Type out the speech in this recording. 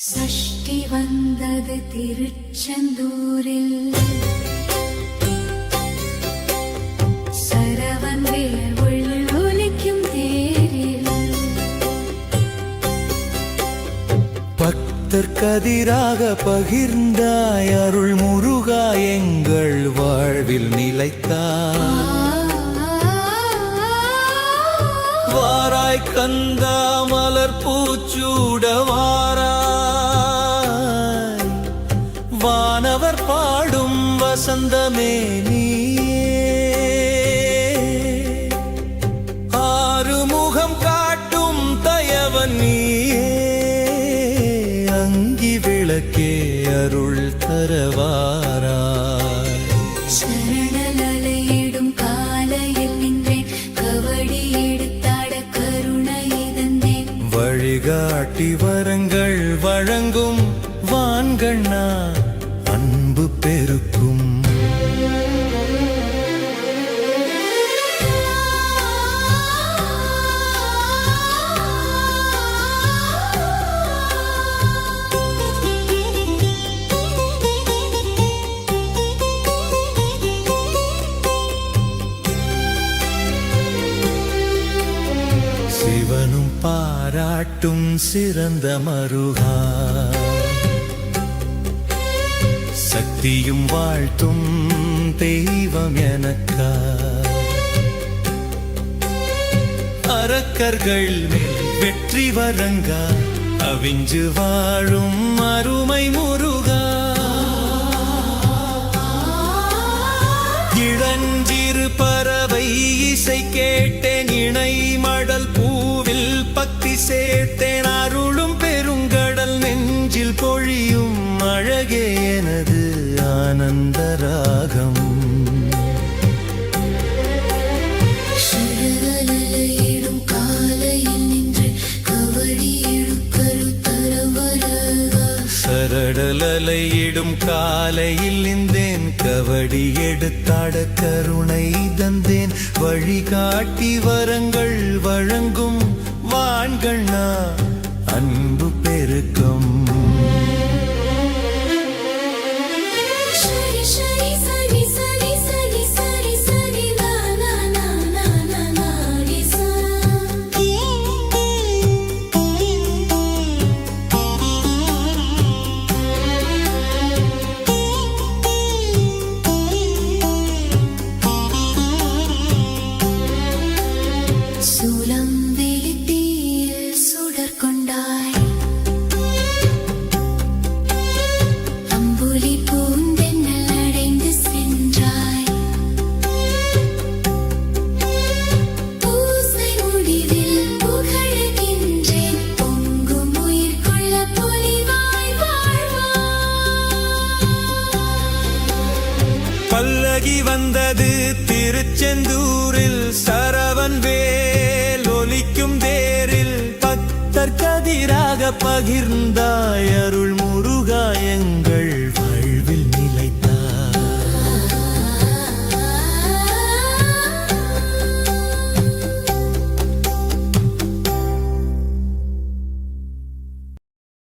சஷ்டி வந்தது திருச்செந்தூரில். சரவன் வேர் ஒளிக்கும் தேரில். பக்தர் கதிராக பகிர்ந்தாய் அருள் முருகா எங்கள் வாழ்வில் நிலைத்தாய். வாராய் கந்தா மலர் பூச்சூட வசந்தமே நீயே. ஆறுமுகம் காட்டும் தயவன் நீயே. அங்கி விளக்கே அருள் தரவாராய். சரணல் அலையிடும் காலையில் நின்றேன். கவடி எடுத்தாட கருணை தந்தேன். வழிகாட்டி வரங்கள் வழங்கும் வான்கண்ணா. பாராட்டும் சிறந்த மருகா சக்தியும் வாழ்த்தும் தெய்வம் எனக்கா அரக்கர்கள் மேல் வெற்றி வரங்கா அவிஞ்சு வாழும் அருமை முருகா. இளஞ்சிறு பறவை இசை கேட்டேன் இணை மடல் கடலலையிடும் காலையில் நின்றேன். கவடி எடுத்தாட கருணை தந்தேன். வழிகாட்டி வரங்கள் வழங்கும் வான்கண்ணா. அன்பு பெருக்கம் பல்லகி வந்தது திருச்செந்தூரில் சரவன் வேல் ஒலிக்கும் தேரில் பக்தர் கதிராக பகிர்ந்தாயரு